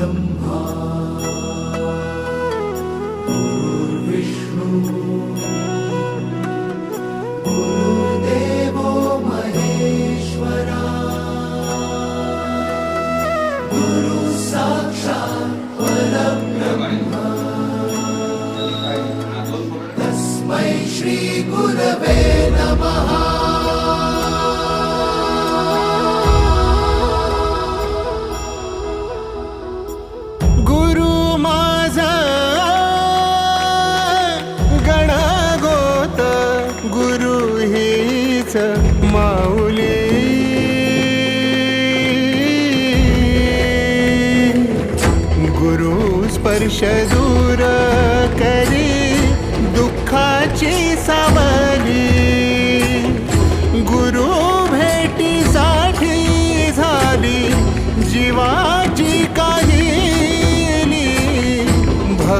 ब्रह्मा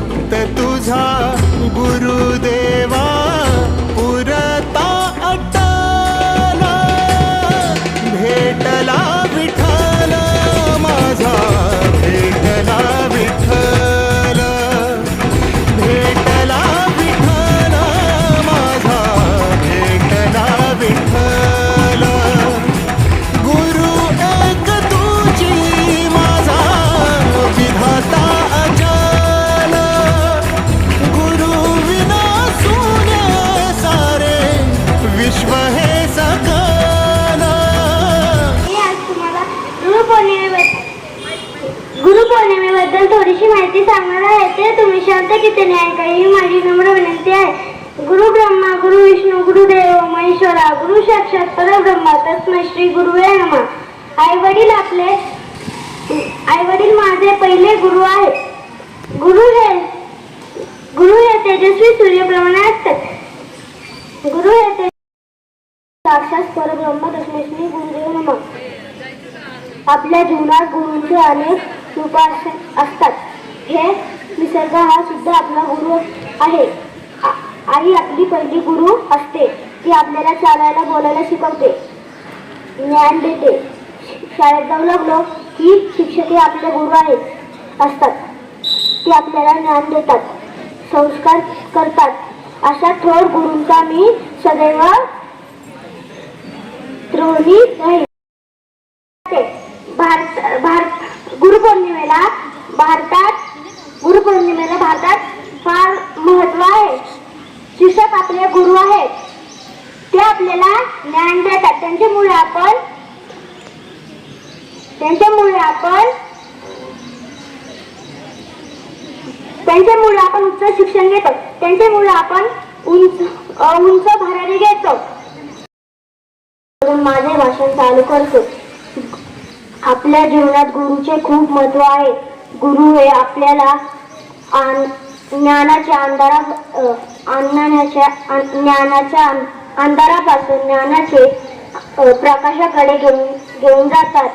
भक्त तुझा गुरुदेवा. श्री गुरुवे नमः आई वडील आपले. आई वडील माझे पहिले गुरु आहेत. गुरु हे गुरु हे तेजस्वी सूर्यप्रमाणे असतात. गुरु हे ते साक्षात परब्रह्म तस्मै श्री गुरुदेव नमः. आपल्या जीवनात गुरूंचे अनेक रूप असतात. हे निसर्ग हा सुद्धा आपला गुरु आहे. आई आपली पहिली गुरु असते ती आपल्याला चालायला बोलायला शिकवते. ज्ञान देते शाळेत जाऊ लागलो की शिक्षक हे आपले गुरु आहेत असतात. ते आपल्याला ज्ञान देतात संस्कार करतात. अशा थोर गुरूंचा मी सदैव त्रोणी राहील. भारत भारत गुरुपौर्णिमेला भारतात गुरुपौर्णिमेला भारतात फार महत्त्व आहे. शिक्षक आपले गुरु आहेत. ते आपल्याला ज्ञान देतात. त्यांच्यामुळे आपण त्यांच्यामुळे आपण त्यांच्यामुळे आपण उच्च शिक्षण घेतो. त्यांच्यामुळे आपण उंच उंच भरारी घेतो. माझे भाषण चालू करतो. आपल्या जीवनात गुरुचे खूप महत्त्व आहे. गुरु हे आपल्याला ज्ञानाच्या अंधारा ज्ञानाच्या ज्ञानाच्या अंधारापासून ज्ञानाचे अ, प्रकाशाकडे घेऊन घेऊन जातात.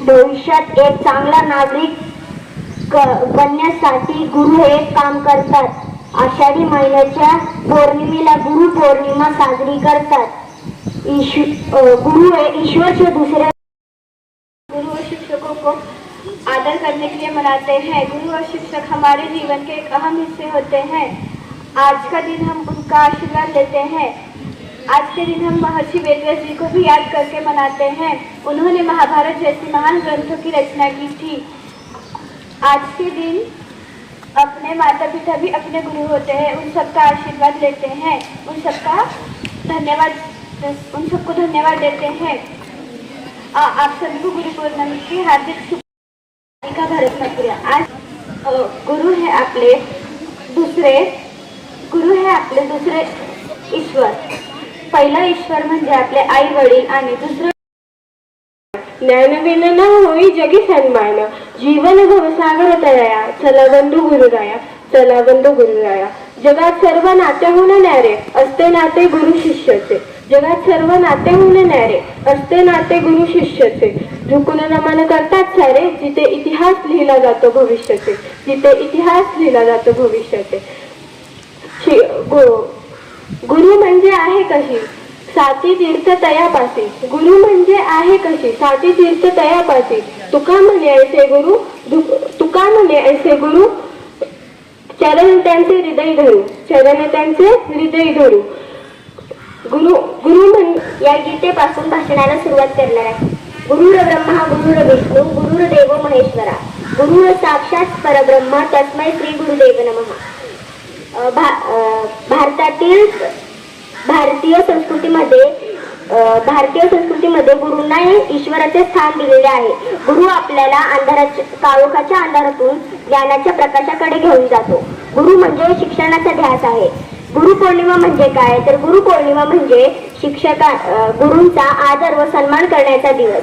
भविष्यात एक चांगला नागरिक बनण्यासाठी गुरु हे काम करतात. आषाढी महिन्याच्या पौर्णिमेला गुरु पौर्णिमा साजरी करतात. ईश्व- गुरु हे ईश्वर से दूसरे गुरु और शिक्षकों को आदर करने के लिए मनाते हैं. गुरु और शिक्षक हमारे जीवन के एक अहम हिस्से होते हैं. आज का दिन हम उनका आशीर्वाद लेते हैं. आज के दिन हम महर्षि वेदव्यास जी को भी याद करके मनाते हैं। उन्होंने महाभारत जैसी महान ग्रंथों की रचना की थी। आज के दिन अपने माता पिता भी अपने गुरु होते हैं। उन सबका आशीर्वाद लेते हैं। उन सबका धन्यवाद उन सबको धन्यवाद देते हैं। आ, आप सभी को गुरु पूर्णिमा की हार्दिक शुभेच्छा भारत नगरिया आज गुरु है आपले दुसरे गुरु है आपले दुसरे ईश्वर। पहिला ईश्वर म्हणजे आपले आई वडील आणि दुसरं ज्ञानविन न होई जगी सन्मान. जीवन भवसागर तया चला बंधू गुरुराया चला बंधू गुरुराया जगात सर्व नात्याहून न्यारे असते नाते गुरु शिष्यचे. जगात सर्व नात्याहून न्यारे असते नाते गुरु शिष्यचे. झुकून नमन करतात सारे जिथे इतिहास लिहिला जातो भविष्याचे. जिथे इतिहास लिहिला जातो भविष्याचे. गुरु म्हणजे आहे कशी? साती तीर्थ तयापासी गुरु म्हणजे आहे कशी? साती तीर्थ तयापासी तुका म्हणे ऐसे गुरु तुका म्हणे ऐसे गुरु चरण त्यांचे हृदय धरू. चरण त्यांचे हृदय धरू. गुरु गुरु म्हण या गीतेपासून भाषणाला सुरुवात करणार आहे. गुरुर ब्रह्मा गुरुर विष्णू गुरुर देव महेश्वरा. गुरुर साक्षात परब्रह्मा तस्मय श्री गुरुदेव नमः. भा भारतातील भारतीय संस्कृतीमध्ये भारतीय संस्कृतीमध्ये गुरुंना ईश्वराचे स्थान दिलेले आहे. गुरु आपल्याला अंधाराच्या काळोखाच्या अंधारातून ज्ञानाच्या प्रकाशाकडे घेऊन जातो. गुरु म्हणजे शिक्षणाचा ध्यास आहे. गुरुपौर्णिमा म्हणजे काय? तर गुरुपौर्णिमा म्हणजे शिक्षका गुरूंचा आदर व सन्मान करण्याचा दिवस.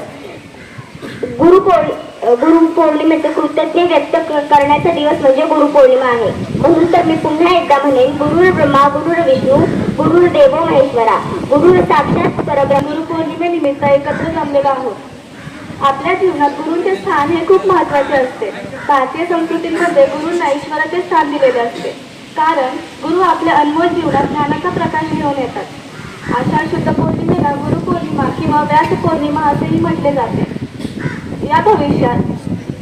गुरु गुरु पौर्णिमेचं कृतज्ञ व्यक्त करण्याचा दिवस म्हणजे गुरुपौर्णिमा आहे. म्हणून तर मी पुन्हा एकदा म्हणेन गुरुर ब्रह्मा गुरुर विष्णू गुरुर देव महेश्वरा गुरुर साक्षात परब्रह्म गुरुपौर्णिमेनिमित्त एकत्र जमलेलो आहोत. आपल्या जीवनात गुरूंचे स्थान हे खूप महत्त्वाचे असते. भारतीय संस्कृतीमध्ये गुरूंना ईश्वराचे स्थान दिलेले असते. कारण गुरु आपल्या अनमोल जीवनात ज्ञानाचा प्रकाश घेऊन येतात. आषाढ शुद्ध पौर्णिमेला गुरुपौर्णिमा किंवा व्यास पौर्णिमा असेही म्हटले जाते. या भविष्यात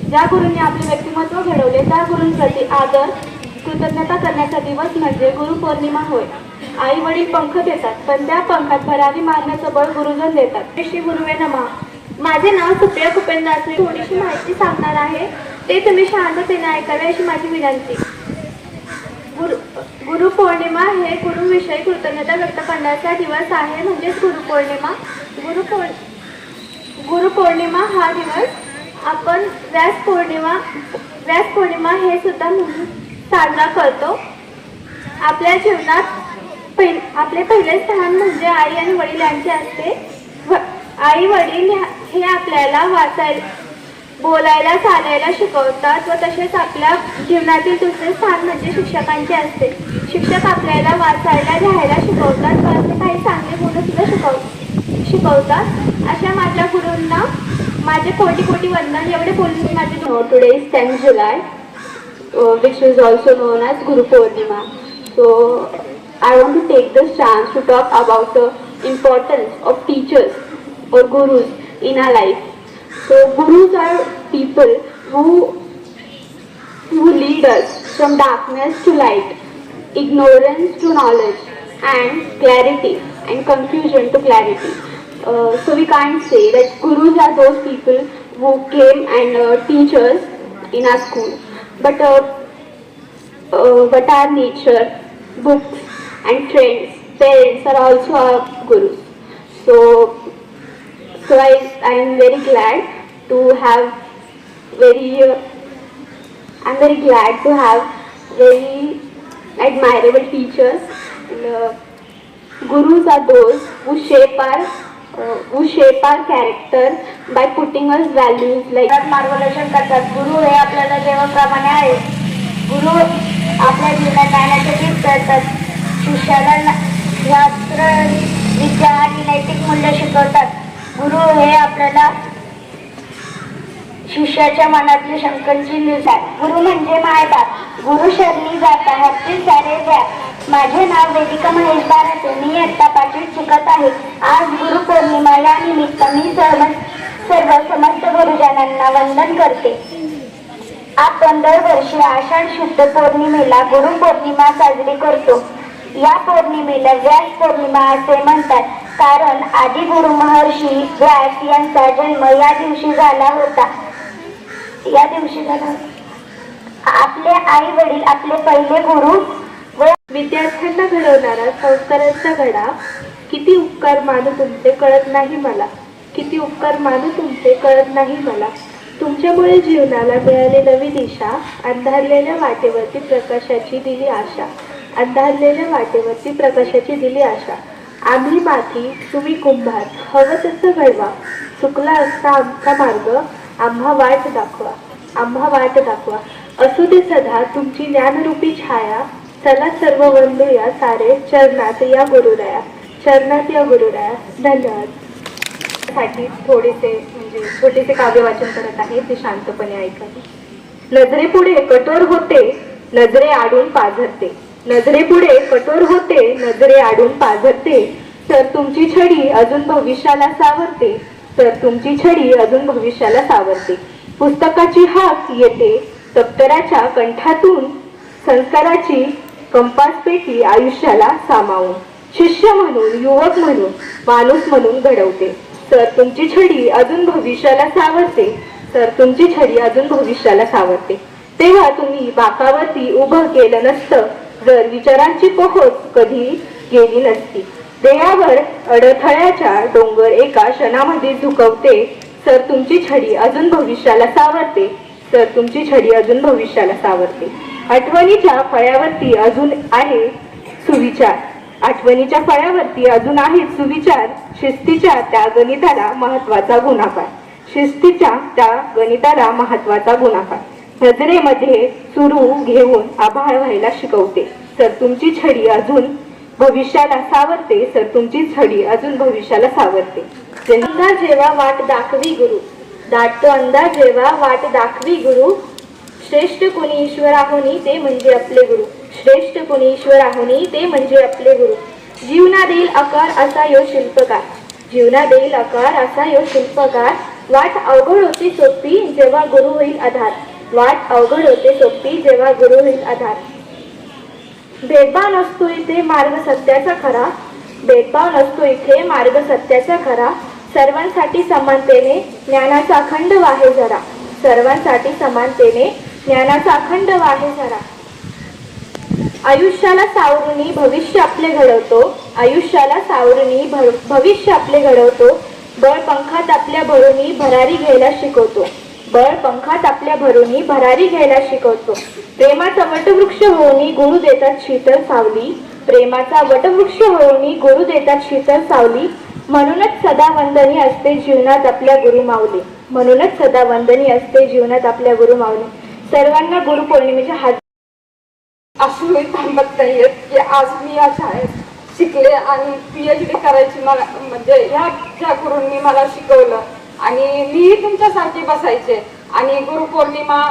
ज्या गुरूंनी आपले व्यक्तिमत्व घडवले त्या गुरूंप्रती आदर कृतज्ञता करण्याचा दिवस म्हणजे गुरुपौर्णिमा होय. आई वडील पंख देतात पण त्या पंखात भरारी मारण्याचं बळ गुरुजन देतात. श्री गुरुवे नमा. माझे नाव सुप्रिया कुपेंद्र मी थोडीशी माहिती सांगणार आहे. ते तुम्ही शांततेने ऐकावे अशी माझी विनंती. गुरु गुरुपौर्णिमा हे गुरुविषयी कृतज्ञता व्यक्त करण्याचा दिवस आहे म्हणजेच गुरुपौर्णिमा गुरुपौर गुरुपौर्णिमा हा दिवस आपण व्यास पौर्णिमा व्यास पौर्णिमा हे सुद्धा म्हणून साजरा करतो. आपल्या जीवनात पहि आपले पहिले स्थान म्हणजे आई आणि वडील यांचे असते. व- आई वडील हे आपल्याला वाचायला बोलायला चालायला शिकवतात व तसेच आपल्या जीवनातील दुसरे स्थान म्हणजे शिक्षकांचे असते. शिक्षक आपल्याला वाचायला लिहायला शिकवतात व असे काही चांगले गुण सुद्धा शिकवतात. शिकवतात अशा माझ्या गुरूंना माझे कोटी कोटी वंदन एवढे बोलून मी माझे today is ten July which is also known as Guru Purnima. So I want to take this chance to talk about the importance of teachers or gurus in our life. So gurus are people who who lead us from darkness to light, ignorance to knowledge, and clarity and confusion to clarity. Uh, so we can't say that gurus are those people who came and uh, teach us in our school, but uh, uh, but our nature, books, and friends, parents are also our gurus. So so I I am very glad to have very uh, I'm very glad to have very admirable teachers. And, uh, gurus are those who shape our who shape our character by putting us values like मार्गदर्शन करतात. गुरु हे आपल्याला देवाप्रमाणे आहे गुरु आपल्या जीवनात ज्ञानाचे दीप करतात शिष्याला शास्त्र विद्या आणि नैतिक मूल्य शिकवतात. गुरु हे आपल्याला शिष्याच्या मनातली शंकरची निर्धार गुरु म्हणजे मायबाप. गुरु शरणी जाता हातील सारे द्या माझे नाव वेदिका महेश बाराते. मी इयत्ता पाचवीत शिकत आहे. आज गुरु पौर्णिमा या निमित्त मी सर्व सर्व समस्त गुरुजनांना वंदन करते. आपण दरवर्षी आषाढ शुद्ध पौर्णिमेला गुरु पौर्णिमा साजरी करतो. या पौर्णिमेला व्यास पौर्णिमा असे म्हणतात. कारण आदि गुरु महर्षी व्यास यांचा जन्म या दिवशी झाला होता. या दिवशी झाला आपले आई वडील आपले पहिले गुरु व विद्यार्थ्यांना घडवणारा संस्कारांचा घडा. किती उपकार मानू तुमचे कळत नाही मला. किती उपकार मानू तुमचे कळत नाही मला. तुमच्यामुळे जीवनाला मिळाली नवी दिशा. अंधारलेल्या वाटेवरती प्रकाशाची दिली आशा. अंधारलेल्या वाटेवरती प्रकाशाची दिली आशा. आम्ही माती तुम्ही कुंभार. हवं तसं घडवा. चुकला असता आमचा मार्ग. आम्हा वाट दाखवा. आम्हा वाट दाखवा. असू दे सदा तुमची ज्ञानरूपी छाया. चला सर्व वंदूया सारे चरणात या गुरुराया चरणात या गुरुराया धन्यवाद. साठी थोडेसे म्हणजे छोटेसे काव्य वाचन करत आहे ते शांतपणे ऐकावे नजरेपुढे कठोर होते नजरे आडून पाझरते. नजरेपुढे कठोर होते नजरे आडून पाझरते. तर तुमची छडी अजून भविष्याला सावरते. तर तुमची छडी अजून भविष्याला सावरते. पुस्तकाची हाक येते दप्तराच्या कंठातून संस्काराची कंपास पेटी आयुष्याला सामावून शिष्य म्हणून युवक म्हणून माणूस म्हणून घडवते. तर तुमची छडी अजून भविष्याला सावरते. तर तुमची छडी अजून भविष्याला सावरते. तेव्हा तुम्ही बाकावरती उभं केलं नसतं जर विचारांची पोहोच कधी गेली नसती. देयावर अडथळ्याच्या डोंगर एका क्षणामध्ये झुकवते. तर तुमची छडी अजून भविष्याला सावरते. तर तुमची छडी अजून भविष्याला सावरते. आठवणीच्या फळ्यावरती अजून आहे सुविचार. आठवणीच्या फळ्यावरती अजून आहेत सुविचार. शिस्तीच्या त्या गणिताला महत्त्वाचा गुणाकार. शिस्तीच्या त्या गणिताला महत्त्वाचा गुणाकार. नजरेमध्ये सुरू घेऊन आभाळ व्हायला शिकवते. तर तुमची छडी अजून भविष्याला सावरते. तर तुमची छडी अजून भविष्याला सावरते. अंदाज जेव्हा वाट दाखवी गुरु. दाटतो अंदाज जेव्हा वाट दाखवी गुरु. श्रेष्ठ कोणी ईश्वर आहोनी ते म्हणजे आपले गुरु. श्रेष्ठ कोणी ईश्वर आहोनी ते म्हणजे आपले गुरु. जीवना देईल आकार असा यो शिल्पकार. जीवना देईल आकार असा यो शिल्पकार. वाट अवघड होती सोपी जेव्हा गुरु होईल आधार. वाट अवघड होते सोपी जेव्हा गुरु होईल आधार. भेदभाव नसतो इथे मार्ग सत्याचा खरा. भेदभाव नसतो इथे मार्ग सत्याचा खरा. सर्वांसाठी समानतेने ज्ञानाचा अखंड वाहे जरा. सर्वांसाठी समानतेने ज्ञानाचा अखंड वाहे जरा आयुष्याला सावरुनी भविष्य आपले घडवतो आयुष्याला सावरुनी भविष्य आपले घडवतो बळ पंखात आपल्या भरुनी भरारी घ्यायला शिकवतो. बळ पंखात आपल्या भरुनी भरारी घ्यायला शिकवतो. प्रेमाचा वटवृक्ष होऊनी गुरु देतात शीतल सावली. प्रेमाचा वटवृक्ष होऊनी गुरु देतात शीतल सावली. म्हणूनच सदा वंदनी असते जीवनात आपल्या गुरु माऊली म्हणूनच सदा वंदनी असते जीवनात आपल्या गुरु माऊली सर्वांना गुरुपौर्णिमेच्या हात असून मी थांबत नाहीये. की आज मी या शाळेत शिकले आणि पी एच डी करायची मला म्हणजे ह्या ज्या गुरूंनी मला शिकवलं. आणि मीही तुमच्यासारखी बसायचे. आणि गुरुपौर्णिमा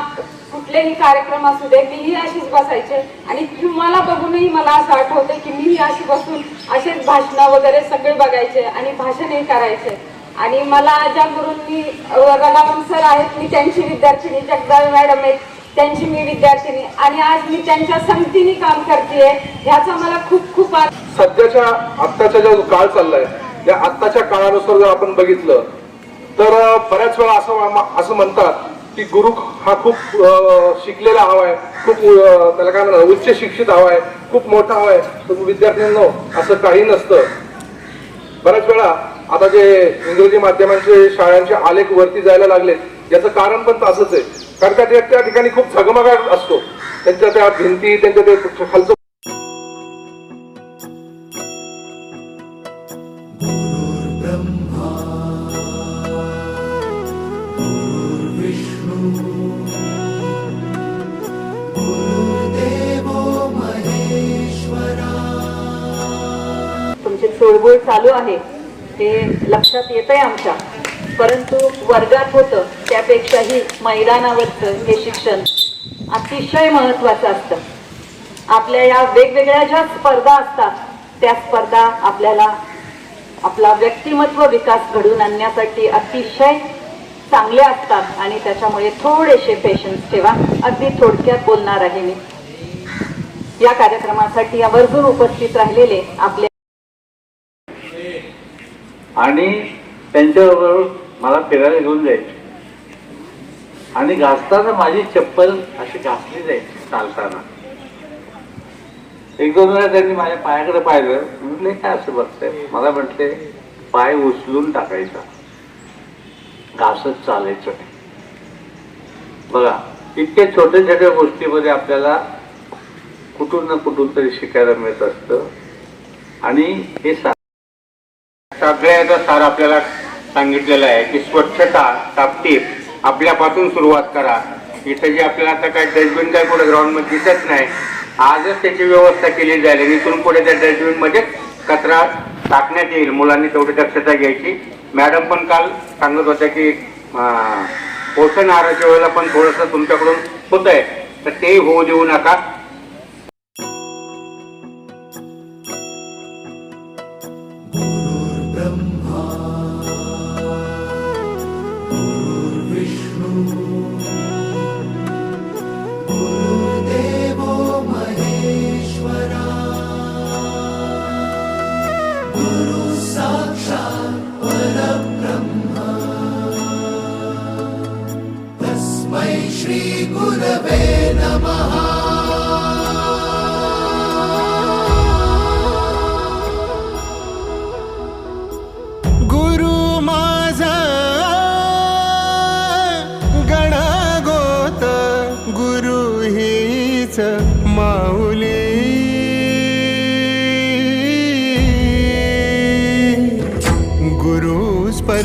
कुठलेही कार्यक्रम असू दे मीही अशीच बसायचे. आणि तुम्हाला बघूनही मला असं आठवते की मीही अशी बसून असेच भाषणं वगैरे सगळे बघायचे आणि भाषणही करायचे. आणि मला ज्या गुरूंनी रलावण सर आहेत मी त्यांची विद्यार्थिनी जगदाळ मॅडम आहेत त्यांची मी विद्यार्थिनी. आणि आज मी त्यांच्या संगतीने काम करते ह्याचा मला खूप खूप सध्याच्या आत्ताच्या ज्या काळ चाललाय त्या आत्ताच्या काळानुसार जर आपण बघितलं तर बऱ्याच वेळा असं असं म्हणतात की गुरु हा खूप शिकलेला शिकलेला हवाय खूप त्याला काय म्हणतात उच्च शिक्षित हवाय खूप मोठा हवाय. तर विद्यार्थ्यांनो असं काही नसतं. बऱ्याच वेळा आता जे इंग्रजी माध्यमांचे शाळांचे आलेख वरती जायला लागले याचं कारण पण तसंच आहे. कारण त्या त्या ठिकाणी खूप झगमगाट असतो. त्यांच्या त्या भिंती त्यांच्या ते खालचं तुमची चोळबोळ चालू आहे. हे लक्षात येत आहे आमच्या. परंतु वर्गात होतं त्यापेक्षाही मैदानावरचं हे शिक्षण अतिशय महत्वाचं असतं. आपल्या या वेगवेगळ्या ज्या स्पर्धा असतात त्या स्पर्धा आपल्याला आपला व्यक्तिमत्व विकास घडवून आणण्यासाठी अतिशय चांगले असतात आणि त्याच्यामुळे थोडेसे पेशन्स ठेवा. अगदी थोडक्यात बोलणार आहे मी. या कार्यक्रमासाठी आवर्जून उपस्थित राहिलेले आपले आणि त्यांच्याबरोबर मला फिरायला घेऊन जायचे आणि घासताना माझी चप्पल अशी घासली जायची चालताना. एक दोन वेळा त्यांनी माझ्या पायाकडे पाहिलं. म्हटले काय असं बघतंय मला म्हटले पाय उचलून टाकायचा. घासत चालायचं बघा इतक्या छोट्या छोट्या गोष्टीमध्ये आपल्याला कुठून ना कुठून तरी शिकायला मिळत असतं. आणि हे सा सगळ्याचा सार आपल्याला सांगितलेलं आहे की स्वच्छता टापटीप आपल्यापासून सुरुवात करा. इथं जे आपल्याला आता काय डस्टबिन काय कुठे ग्राउंडमध्ये दिसत नाही आजच त्याची व्यवस्था केली जाईल आणि इथून पुढे त्या डस्टबिनमध्ये कचरा टाकण्यात येईल. मुलांनी तेवढी दक्षता घ्यायची. मॅडम पण काल सांगत होत्या की पोषण आहाराच्या वेळेला पण थोडंसं तुमच्याकडून होत आहे तर ते होऊ देऊ नका.